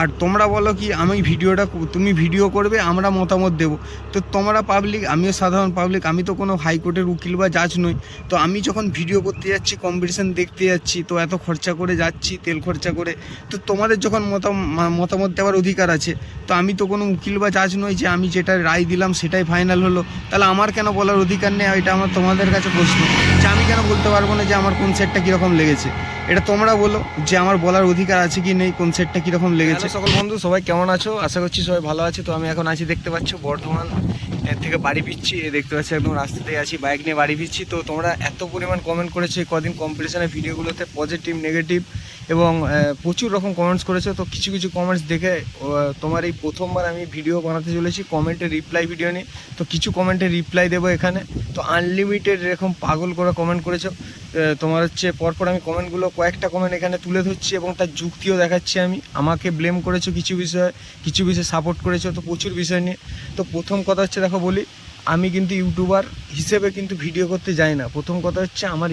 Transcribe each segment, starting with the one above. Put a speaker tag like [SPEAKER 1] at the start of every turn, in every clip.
[SPEAKER 1] আর তোমরা বলো কি, আমি ভিডিওটা তুমি ভিডিও করবে, আমরা মতামত দেবো। তো তোমরা পাবলিক আমিও সাধারণ পাবলিক আমি তো কোনো হাইকোর্টের উকিল বা জাজ নই। তো আমি যখন ভিডিও করতে যাচ্ছি কম্পিটিশান দেখতে যাচ্ছি, তো এত খরচা করে যাচ্ছি, তেল খরচা করে, তো তোমাদের যখন মতাম- মতামত দেওয়ার অধিকার আছে, তো আমি তো কোনো উকিল বা জাজ নই যে আমি যেটা রায় দিলাম সেটাই ফাইনাল হলো। তাহলে আমার কেন বলার অধিকার নেই? এটা আমার তোমাদের কাছে প্রশ্ন। যে আমি কেন বলতে পারব না যে আমার কোন সেটটা কীরকম লেগেছে? এটা তোমরা বলো যে আমার বলার অধিকার আছে কি নেই কোন সেটটা কীরকম লেগেছে?
[SPEAKER 2] সকল বন্ধু সবাই কেমন আছো? আশা করছি সবাই ভালো আছে। তো আমি এখন আছি দেখতে পাচ্ছ বর্ধমান এর থেকে বাড়ি ফিরছি। দেখতে পাচ্ছি একদম রাস্তাতেই আছি বাইক নিয়ে বাড়ি ফিরছি। তো তোমরা এত পরিমাণ কমেন্ট করেছ এই কদিন কম্পিটিশনের ভিডিওগুলোতে পজিটিভ নেগেটিভ এবং প্রচুর রকম কমেন্টস করেছ। তো কিছু কিছু কমেন্টস দেখে তোমার এই প্রথমবার আমি ভিডিও বানাতে চলেছি কমেন্টে রিপ্লাই ভিডিও নিয়ে। তো কিছু কমেন্টে রিপ্লাই দেবো এখানে। তো আনলিমিটেড এরকম পাগল করে কমেন্ট করেছ। তোমার হচ্ছে পরপর আমি কমেন্টগুলো, কয়েকটা কমেন্ট এখানে তুলে ধরছি এবং তার যুক্তিও দেখাচ্ছি আমি। আমাকে ব্লেম করেছ কিছু বিষয়ে কিছু বিষয়ে সাপোর্ট করেছ তো প্রচুর বিষয় নিয়ে। তো প্রথম কথা হচ্ছে, দেখো বলি আমি কিন্তু ইউটিউবার হিসেবে কিন্তু ভিডিও করতে যাই না। প্রথম কথা হচ্ছে আমার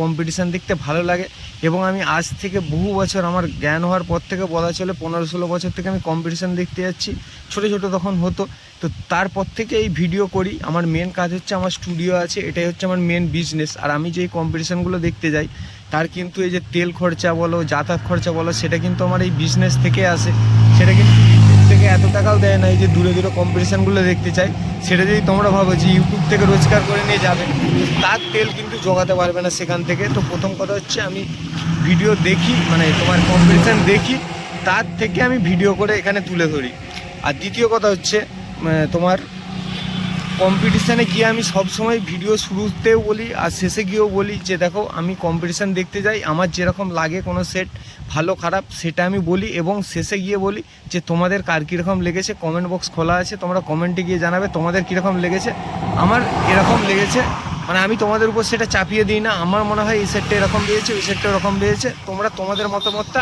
[SPEAKER 2] কম্পিটিশান দেখতে ভালো লাগে এবং আমি আজ থেকে বহু বছর আমার জ্ঞান হওয়ার পর থেকে বলা চলে পনেরো ষোলো বছর থেকে আমি কম্পিটিশান দেখতে যাচ্ছি। ছোটো ছোটো তখন হতো। তো তারপর থেকে এই ভিডিও করি। আমার মেন কাজ হচ্ছে আমার স্টুডিও আছে, এটাই হচ্ছে আমার মেন বিজনেস আর আমি যে কম্পিটিশানগুলো দেখতে যাই, তার কিন্তু এই যে তেল খরচা বলো, যাতায়াত খরচা বলো, সেটা কিন্তু আমার এই বিজনেস থেকে আসে। সেটা কিন্তু থেকে এত টাকাও দেয় না, এই যে দূরে দূরে কম্পিটিশানগুলো দেখতে চাই, সেটা যদি তোমরা ভাবো যে ইউটিউব থেকে রোজগার করে নিয়ে যাবে, তার তেল কিন্তু জোগাতে পারবে না সেখান থেকে। তো প্রথম কথা হচ্ছে আমি ভিডিও দেখি মানে তোমার কম্পিটিশান দেখি, তার থেকে আমি ভিডিও করে এখানে তুলে ধরি। আর দ্বিতীয় কথা হচ্ছে তোমার কম্পিটিশানে গিয়ে আমি সবসময় ভিডিও শুরুতেও বলি, আর শেষে গিয়েও বলি যে, দেখো, আমি কম্পিটিশান দেখতে যাই। আমার যেরকম লাগে কোনো সেট ভালো, খারাপ, সেটা আমি বলি এবং শেষে গিয়ে বলি যে, তোমাদের কার কীরকম লেগেছে? কমেন্ট বক্স খোলা আছে, তোমরা কমেন্টে গিয়ে জানাবে তোমাদের কীরকম লেগেছে। আমার এরকম লেগেছে মানে আমি তোমাদের উপর সেটা চাপিয়ে দিই না। আমার মনে হয় এই সেটটা এরকম দিয়েছে, ওই সেটটা এরকম দিয়েছে। তোমরা তোমাদের মতামতটা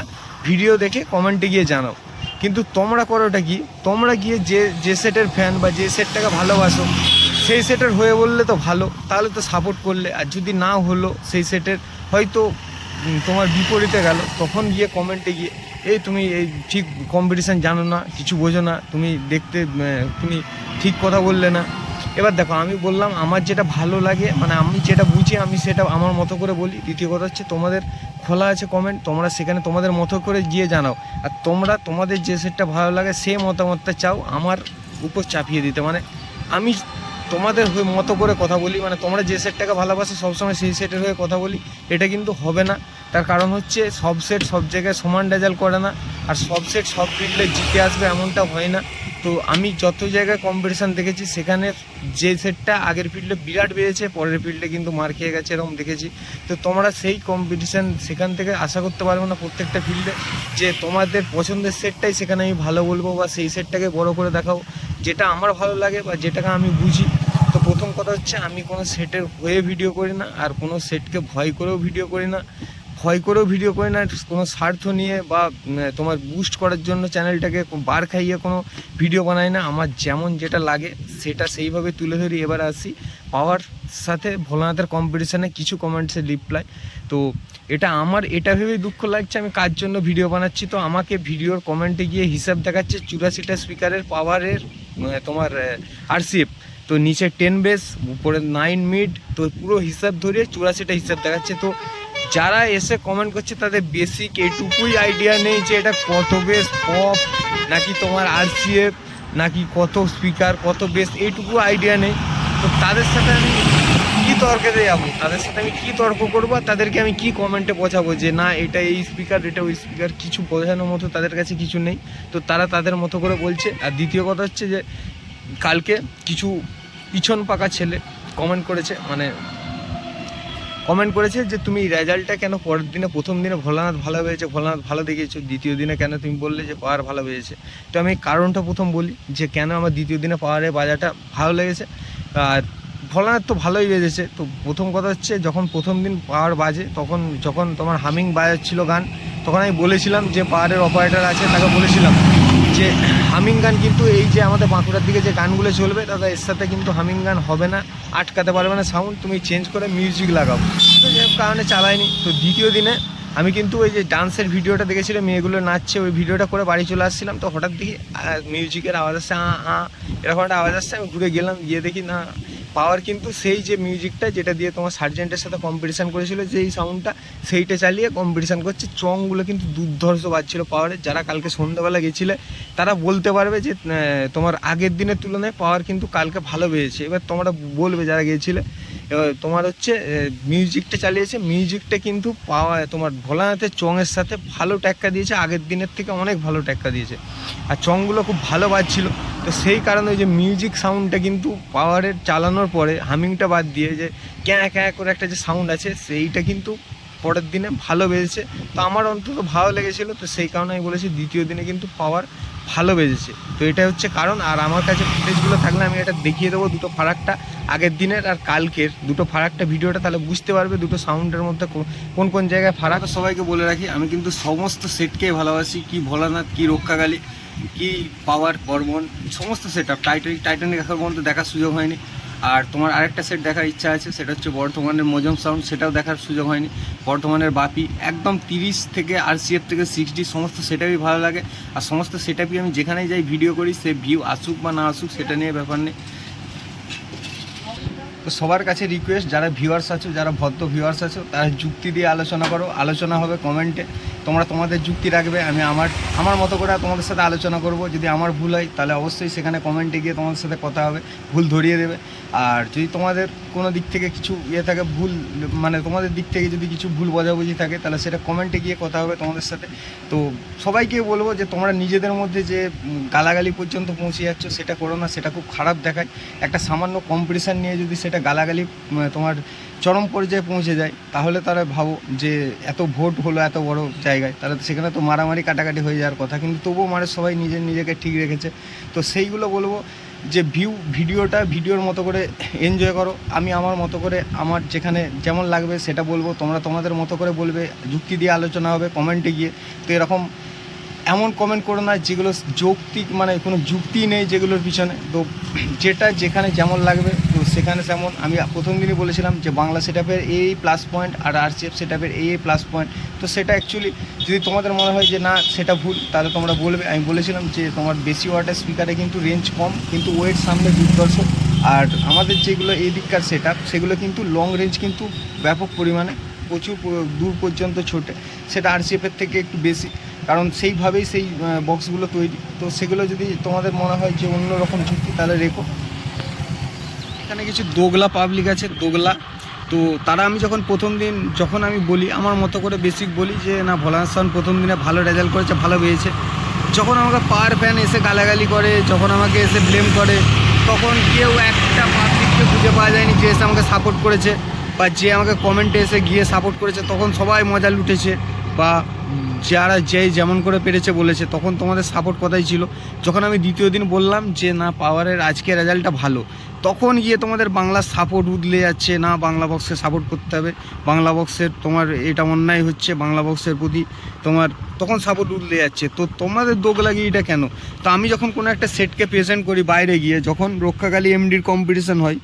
[SPEAKER 2] ভিডিও দেখে কমেন্টে গিয়ে জানাও। কিন্তু তোমরা করোটা কি? তোমরা গিয়ে যে যে সেটের ফ্যান বা যে সেটটাকে ভালোবাসো, সেই সেটের হয়ে বললে তো ভালো, তাহলে তো সাপোর্ট করলে। আর যদি না হলো সেই সেটের, হয়তো তোমার বিপরীতে গেল, তখন গিয়ে কমেন্টে গিয়ে, এই তুমি এই ঠিক কম্পিটিশান জানো না, কিছু বোঝো না, তুমি দেখতে তুমি ঠিক কথা বললে না। এবার দেখো, আমি বললাম আমার যেটা ভালো লাগে মানে আমি যেটা বুঝি আমি সেটা আমার মতো করে বলি। দ্বিতীয় কথা হচ্ছে তোমাদের খোলা আছে কমেন্ট তোমরা সেখানে তোমাদের মতো করে গিয়ে জানাও। আর তোমরা তোমাদের যে সেটটা ভালো লাগে সে মতামতটা চাও আমার উপর চাপিয়ে দিতে। মানে আমি তোমাদের হয়ে মতো করে কথা বলি মানে তোমরা যে সেটটাকে ভালোবাসো সবসময় সেই সেটের হয়ে কথা বলি, এটা কিন্তু হবে না। তার কারণ হচ্ছে সব সেট সব জায়গায় সমান রেজাল্ট করে না, আর সব সেট সব ফিল্ডে জিতে আসবে এমনটা হয় না। তো আমি যত জায়গায় কম্পিটিশান দেখেছি, সেখানে যে সেটটা আগের ফিল্ডে বিরাট বেড়েছে, পরের ফিল্ডে কিন্তু মার খেয়ে গেছে এরকম দেখেছি। তো তোমরা সেই কম্পিটিশান সেখান থেকে আশা করতে পারব না প্রত্যেকটা ফিল্ডে যে তোমাদের পছন্দের সেটটাই সেখানে আমি ভালো বলব বা সেই সেটটাকে বড় করে দেখাও, যেটা আমার ভালো লাগে বা যেটাকে আমি বুঝি। তো প্রথম কথা হচ্ছে আমি কোনো সেটের হয়ে ভিডিও করি না, আর কোনো সেটকে ভয় করেও ভিডিও করি না। ভয় করেও ভিডিও করে না, কোনো স্বার্থ নিয়ে বা তোমার বুস্ট করার জন্য চ্যানেলটাকে বার খাইয়ে কোনো ভিডিও বানাই না। আমার যেমন যেটা লাগে, সেটা সেইভাবে তুলে ধরি। এবার আসি পাওয়ার সাথে ভোলানাথের কম্পিটিশানে কিছু কমেন্টসের রিপ্লাই তো এটা আমার, এটা ভেবেই দুঃখ লাগছে, আমি কার জন্য ভিডিও বানাচ্ছি? তো আমাকে ভিডিওর কমেন্টে গিয়ে হিসাব দেখাচ্ছে চুরাশিটা স্পিকারের পাওয়ারের তোমার আরসিএফ তো নিচে টেন বেস উপরে নাইন মিড তো পুরো হিসাব ধরিয়ে চুরাশিটা হিসাব দেখাচ্ছে। তো যারা এসে কমেন্ট করছে, তাদের বেসিক এইটুকুই আইডিয়া নেই যে এটা কত বেস পপ নাকি তোমার আরসিএফ নাকি কত স্পিকার কত বেস এইটুকু আইডিয়া নেই। তো তাদের সাথে আমি কী তর্কে যাব? তাদের সাথে আমি কী তর্ক করব? আর তাদেরকে আমি কী কমেন্টে বোঝাবো যে, না, এটা এই স্পিকার এটা ওই স্পিকার কিছু বোঝানোর মতো তাদের কাছে কিছু নেই। তো তারা তাদের মতো করে বলছে। আর দ্বিতীয় কথা হচ্ছে যে, কালকে কিছু পিছন পাকা ছেলে কমেন্ট করেছে মানে কমেন্ট করেছে যে তুমি রেজাল্টটা কেন পরের দিনে, প্রথম দিনে ভোলানাথ ভালো হয়েছে, ভোলানাথ ভালো দেখিয়েছো, দ্বিতীয় দিনে কেন তুমি বললে যে পাওয়ার ভালো হয়েছে? তো আমি কারণটা প্রথম বলি যে কেন আমার দ্বিতীয় দিনে পাওয়ারের বাজারটা ভালো লেগেছে। আর ভোলানাথ তো ভালোই বেজেছে তো প্রথম কথা হচ্ছে যখন প্রথম দিন পাওয়ার বাজে, তখন যখন তোমার হামিং বাজাচ্ছিল গান, তখন আমি বলেছিলাম যে পাওয়ারের অপারেটর আছে, তাকে বলেছিলাম। যে হামিং গান কিন্তু এই যে আমাদের বাঁকুড়ার দিকে যে গানগুলো চলবে, দাদা, এর সাথে কিন্তু হামিং গান হবে না, আটকাতে পারবে না সাউন্ড তুমি চেঞ্জ করে মিউজিক লাগাও। তো যে কারণে চালাইনি। তো দ্বিতীয় দিনে আমি কিন্তু ওই যে ডান্সের ভিডিওটা দেখেছিলাম, মেয়েগুলো নাচছে, ওই ভিডিওটা করে বাড়ি চলে আসছিলাম, তো হঠাৎ দেখি মিউজিকের আওয়াজ আসছে, আ আ, এরকম একটা আওয়াজ আসছে, আমি ঘুরে গেলাম, গিয়ে দেখি, না পাওয়ার কিন্তু সেই যে মিউজিকটা যেটা দিয়ে তোমার সার্জেন্টের সাথে কম্পিটিশান করেছিল, যেই সাউন্ডটা সেইটা চালিয়ে কম্পিটিশান করছে। চংগুলো কিন্তু দুর্ধর্ষ বাজছিল পাওয়ারের যারা কালকে সন্ধ্যাবেলা গেছিলে, তারা বলতে পারবে যে তোমার আগের দিনের তুলনায় পাওয়ার কিন্তু কালকে ভালো পেয়েছে। এবার তোমরা বলবে যারা গিয়েছিলে এবার তোমার হচ্ছে মিউজিকটা চালিয়েছে। মিউজিকটা কিন্তু পাওয়া, তোমার ভোলানাথের চংয়ের সাথে ভালো ট্যাক্কা দিয়েছে। আগের দিনের থেকে অনেক ভালো ট্যাক্কা দিয়েছে। আর চংগুলো খুব ভালো বাজছিল। তো সেই কারণে ওই যে মিউজিক সাউন্ডটা কিন্তু পাওয়ারের চালানোর পরে হামিংটা বাদ দিয়ে যে ক্যাঁ ক্যাঁ করে একটা যে সাউন্ড আছে, সেইটা কিন্তু পরের দিনে ভালো বেজেছে। তো আমার অন্তত ভালো লেগেছিলো। তো সেই কারণে আমি বলেছি দ্বিতীয় দিনে কিন্তু পাওয়ার ভালো বেজেছে। তো এটা হচ্ছে কারণ। আর আমার কাছে ফুটেজগুলো থাকলে আমি এটা দেখিয়ে দেবো দুটো ফারাকটা। আগের দিনের আর কালকের। দুটো ফারাকটা ভিডিওটা তাহলে বুঝতে পারবে দুটো সাউন্ডের মধ্যে কোন কোন জায়গায়
[SPEAKER 1] ফারাক। সবাইকে বলে রাখি, আমি কিন্তু সমস্ত সেটকেই ভালোবাসি। কি ভোলানাথ, কি রক্ষাকালী, কি পাওয়ার বর্মন, সমস্ত সেট আপ টাইটানিক টাইটানিক এখন পর্যন্ত দেখার সুযোগ হয়নি। আর তোমার আরেকটা সেট দেখার ইচ্ছা আছে, সেটা হচ্ছে বর্ধমানের মজম সাউন্ড সেটাও দেখার সুযোগ হয়নি। বর্ধমানের বাপি, একদম তিরিশ থেকে আর আরসিএফ থেকে সিক্সটি, সমস্ত সেটআপই ভালো লাগে। আর সমস্ত সেটআপই আমি যেখানেই যাই ভিডিও করি, সে ভিউ আসুক বা না আসুক, সেটা নিয়ে ব্যাপার নেই। সবার কাছে রিকোয়েস্ট যারা ভিউয়ার্স আছো, যারা ভদ্র ভিউয়ার্স আছো, তারা যুক্তি দিয়ে আলোচনা করো। আলোচনা হবে কমেন্টে তোমরা তোমাদের যুক্তি রাখবে, আমি আমার আমার মতো করে তোমাদের সাথে আলোচনা করব। যদি আমার ভুল হয়, তাহলে অবশ্যই সেখানে কমেন্টে গিয়ে তোমাদের সাথে কথা হবে, ভুল ধরিয়ে দেবে। আর যদি তোমাদের কোনো দিক থেকে কিছু ইয়ে থাকে, ভুল মানে তোমাদের দিক থেকে যদি কিছু ভুল বোঝাবুঝি থাকে, তাহলে সেটা কমেন্টে গিয়ে কথা হবে তোমাদের সাথে। তো সবাইকে বলব যে, তোমরা নিজেদের মধ্যে যে গালাগালি পর্যন্ত পৌঁছে যাচ্ছ, সেটা করো না, সেটা খুব খারাপ দেখায়। একটা সামান্য কম্পিটিশান নিয়ে যদি সেটা গালাগালি তোমার চরম পর্যায়ে পৌঁছে যায়, তাহলে তারা ভাবো যে এত ভোট হলো এত বড় জায়গায়, তাহলে সেখানে তো মারামারি কাটাকাটি হয়ে যাওয়ার কথা। কিন্তু তবুও মানে সবাই নিজের নিজেকে ঠিক রেখেছে। তো সেইগুলো বলব যে ভিউ ভিডিওটা ভিডিওর মতো করে এনজয় করো। আমি আমার মতো করে আমার যেখানে যেমন লাগবে সেটা বলব। তোমরা তোমাদের মতো করে বলবে, যুক্তি দিয়ে আলোচনা হবে কমেন্টে গিয়ে। তো এরকম এমন কমেন্ট করো না যেগুলো যৌক্তিক মানে কোনো যুক্তি নেই যেগুলোর পিছনে। তো যেটা যেখানে যেমন লাগবে সেখানে তেমন আমি প্রথম দিনই বলেছিলাম যে বাংলা সেটআপের এই প্লাস পয়েন্ট আর আরসিএফ সেটআপের এই প্লাস পয়েন্ট তো সেটা অ্যাকচুয়ালি যদি তোমাদের মনে হয় যে না, সেটা ভুল, তাহলে তোমরা বলবে। আমি বলেছিলাম যে তোমার বেশি ওয়াটের স্পিকারে কিন্তু রেঞ্জ কম, কিন্তু ওয়েট সামনে দুর্দর্শ আর আমাদের যেগুলো এই দিককার সেট সেগুলো কিন্তু লং রেঞ্জ কিন্তু ব্যাপক পরিমাণে প্রচুর দূর পর্যন্ত ছোটে। সেটা আরসিএফের থেকে একটু বেশি, কারণ সেইভাবেই সেই বক্সগুলো তৈরি। তো সেগুলো যদি তোমাদের মনে হয় যে অন্য রকম যুক্তি তাহলে রেখো। এখানে কিছু দোগলা পাবলিক আছে, দোগলা। তো তারা আমি যখন প্রথম দিন, যখন আমি বলি, আমার মতো করে বেসিক বলি যে, না ভোলানসান প্রথম দিনে ভালো রেজাল্ট করেছে, ভালো পেয়েছে। যখন আমাকে পাওয়ার ফ্যান এসে গালাগালি করে, যখন আমাকে এসে ব্লেম করে, তখন কেউ একটা পাবলিককে খুঁজে পাওয়া যায়নি যে এসে আমাকে সাপোর্ট করেছে, বা যে আমাকে কমেন্টে এসে গিয়ে সাপোর্ট করেছে, তখন সবাই মজা লুটেছে। বা যারা যে যেমন করে পেরেছে বলেছে, তখন তোমাদের সাপোর্ট কথাই ছিল। যখন আমি দ্বিতীয় দিন বললাম যে, না পাওয়ারের আজকে রেজাল্টটা ভালো। তখন গিয়ে তোমাদের বাংলা সাপোর্ট উদলে যাচ্ছে, না, বাংলা বক্সে সাপোর্ট করতে হবে। বাংলা বক্সের তোমার এটা অন্যায় হচ্ছে, বাংলা বক্সের প্রতি তোমার তখন সাপোর্ট উদলে যাচ্ছে। তো তোমাদের দোগ লাগিয়েটা কেন? তো আমি যখন কোনো একটা সেটকে প্রেজেন্ট করি বাইরে গিয়ে, যখন রক্ষাকালী এমডির কম্পিটিশন হয়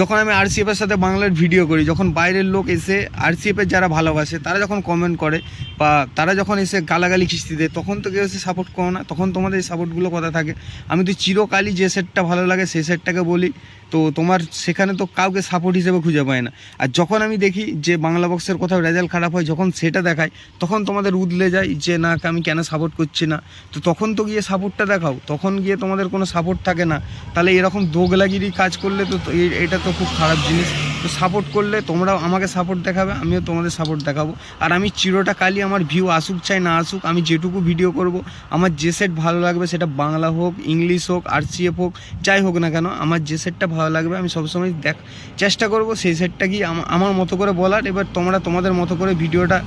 [SPEAKER 1] যখন আমি আরসিএফের সাথে বাংলার ভিডিও করি, যখন বাইরের লোক এসে আরসিএফের যারা ভালোবাসে, তারা যখন কমেন্ট করে বা তারা যখন এসে গালাগালি খিস্তি দেয়, তখন তো কেউ এসে সাপোর্ট করো না, তখন তোমাদের এই সাপোর্টগুলো কথা থাকে? আমি তো চিরকালই যে সেটটা ভালো লাগে, সেই সেটটাকে বলি, তো তোমার সেখানে তো কাউকে সাপোর্ট হিসেবে খুঁজে পায় না। আর যখন আমি দেখি যে বাংলা বক্সের কোথাও রেজাল্ট খারাপ হয়, যখন সেটা দেখায়, তখন তোমাদের উদলে যায় যে, না, আমি কেন সাপোর্ট করছি না? তো তখন তো গিয়ে সাপোর্টটা দেখাও, তখন গিয়ে তোমাদের কোনো সাপোর্ট থাকে না। তাহলে এরকম দোগলাগিরি কাজ করলে তো তো এটা তো খুব খারাপ জিনিস। তো সাপোর্ট করলে তোমরাও আমাকে সাপোর্ট দেখাবে, আমিও তোমাদের সাপোর্ট দেখাবো। আর আমি চিরটা কালই আমার ভিউ আসুক চাই না আসুক, আমি যেটুকু ভিডিও করব, আমার যে সেট ভালো লাগবে সেটা বাংলা হোক ইংলিশ হোক আরসিএফ হোক, যাই হোক না কেন, আমার যে সেটটা ভালো লাগবে আমি সবসময় দেখ, চেষ্টা করব সেই সেটটা কি আমা- আমার মতো করে বলার। এবার তোমরা তোমাদের মতো করে ভিডিওটা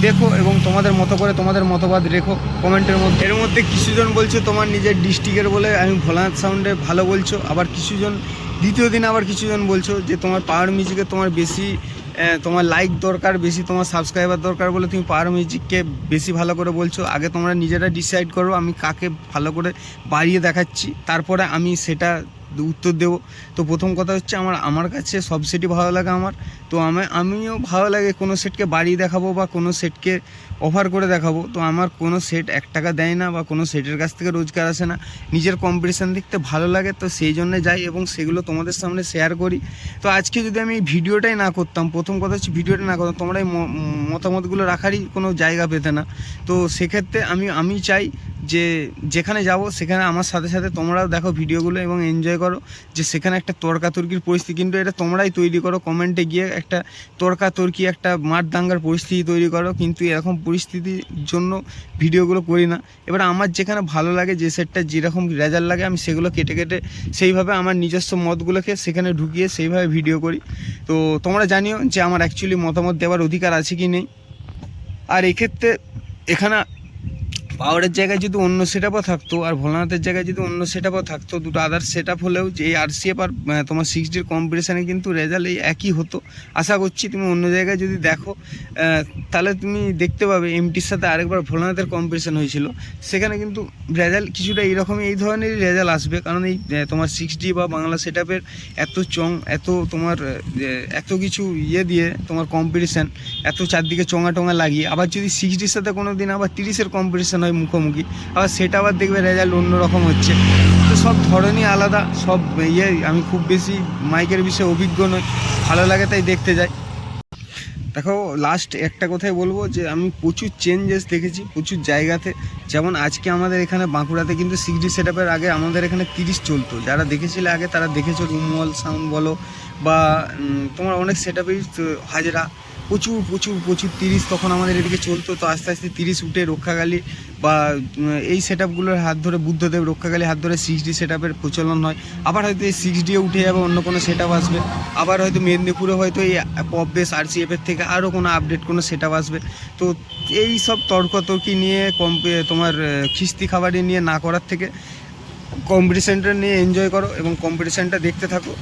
[SPEAKER 1] দেখো এবং তোমাদের মতো করে তোমাদের মতবাদ রেখো কমেন্টের মধ্যে। এর মধ্যে কিছুজন বলছে তোমার নিজের ডিস্ট্রিক্টের বলে, আমি ভোলানাথ সাউন্ডে ভালো বলছো। আবার কিছুজন দ্বিতীয় দিন আবার কিছুজন বলছো যে তোমার পাওয়ার মিউজিকে তোমার বেশি তোমার লাইক দরকার, বেশি তোমার সাবস্ক্রাইবার দরকার বলে তুমি পাওয়ার মিউজিককে বেশি ভালো করে বলছো। আগে তোমরা নিজেরা ডিসাইড করো আমি কাকে ভালো করে বাড়িয়ে দেখাচ্ছি। তারপরে আমি সেটা উত্তর দেবো। তো প্রথম কথা হচ্ছে আমার আমার কাছে সব সেটই ভালো লাগে আমার। তো আমি, আমিও ভালো লাগে কোনো সেটকে বাড়ি দেখাবো বা কোনো সেটকে অফার করে দেখাবো। তো আমার কোনো সেট এক টাকা দেয় না বা কোনো সেটের কাছ থেকে রোজগার আসে না। নিজের কম্পিটিশান দেখতে ভালো লাগে, তো সেই জন্য যাই এবং সেগুলো তোমাদের সামনে শেয়ার করি। তো আজকে যদি আমি এই ভিডিওটাই না করতাম, প্রথম কথা হচ্ছে ভিডিওটা না করতাম, তোমরা এই মতামতগুলো রাখারই কোনো জায়গা পেতে না। তো সেক্ষেত্রে আমি আমি চাই যে যেখানে যাব, সেখানে আমার সাথে সাথে তোমরাও দেখো ভিডিওগুলো এবং এনজয় করো। যে সেখানে একটা তর্কাতর্কির পরিস্থিতি, কিন্তু এটা তোমরাই তৈরি করো। কমেন্টে গিয়ে একটা তর্কাতর্কি, একটা মাঠ দাঙ্গার পরিস্থিতি তৈরি করো। কিন্তু এরকম পরিস্থিতির জন্য ভিডিওগুলো করি না। এবার আমার যেখানে ভালো লাগে, যে সেটটা যেরকম রেজাল্ট লাগে, আমি সেগুলো কেটে কেটে সেইভাবে আমার নিজস্ব মতগুলোকে সেখানে ঢুকিয়ে সেইভাবে ভিডিও করি। তো তোমরা জানিও যে আমার অ্যাকচুয়ালি মতামত দেওয়ার অধিকার আছে কি নেই। আর এক্ষেত্রে এখানে পাওয়ারের জায়গায় যদি অন্য সেট থাকতো আর ভোলানাথের জায়গায় যদি অন্য সেট থাকতো দুটো আদার সেট হলেও যে এই আর আহ, তোমার সিক্স ডির কম্পিটিশানে কিন্তু রেজাল্ট এই একই হতো। আশা করছি তুমি অন্য জায়গায় যদি দেখো তাহলে তুমি দেখতে পাবে এমটির সাথে আরেকবার ভোলানাথের কম্পিটিশান হয়েছিল। সেখানে কিন্তু রেজাল্ট কিছুটা এইরকমই এই ধরনেরই রেজাল্ট আসবে। কারণ এই তোমার সিক্স ডি বা বাংলা সেট এত চং এত তোমার এত কিছু ইয়ে দিয়ে তোমার কম্পিটিশান এত চারদিকে চঙা টঙা লাগিয়ে। আবার যদি সিক্স ডির সাথে কোনো দিন আবার তিরিশের কম্পিটিশান হয় মুখোমুখি। আবার সেটা আবার দেখবে রেজাল্ট অন্যরকম হচ্ছে। তো সব ধরনই আলাদা, সব ইয়ে আমি খুব বেশি মাইকের বিষয়ে অভিজ্ঞ নই, ভালো লাগে তাই দেখতে যাই। দেখো লাস্ট একটা কথাই বলব যে, আমি প্রচুর চেঞ্জেস দেখেছি প্রচুর জায়গাতে। যেমন আজকে আমাদের এখানে বাঁকুড়াতে কিন্তু সিক্সটি সেট আপের আগে আমাদের এখানে তিরিশ চলতো। যারা দেখেছিলে আগে তারা দেখেছ, রুমওয়াল সাউন্ড বলো বা তোমার অনেক সেট আপেই হাজরা। প্রচুর প্রচুর প্রচুর তিরিশ তখন আমাদের এদিকে চলতো, তো আস্তে আস্তে তিরিশ উঠে রক্ষাকালী বা এই সেট আপগুলোর হাত ধরে বুদ্ধদেব রক্ষাকালী হাত ধরে সিক্স ডি সেট আপের প্রচলন হয়। আবার হয়তো এই সিক্স ডিও উঠে যাবে, অন্য কোনো সেট আপ আসবে। আবার হয়তো মেদিনীপুরে হয়তো এই পপ বেস আর এর থেকে আরও কোনো আপডেট কোনো সেট আপ আসবে। তো এই সব তর্কতর্কি নিয়ে কম্পে তোমার খিস্তি খাবারি নিয়ে না করার থেকে কম্পিটিশানটা নিয়ে এনজয় করো এবং কম্পিটিশানটা দেখতে থাকো।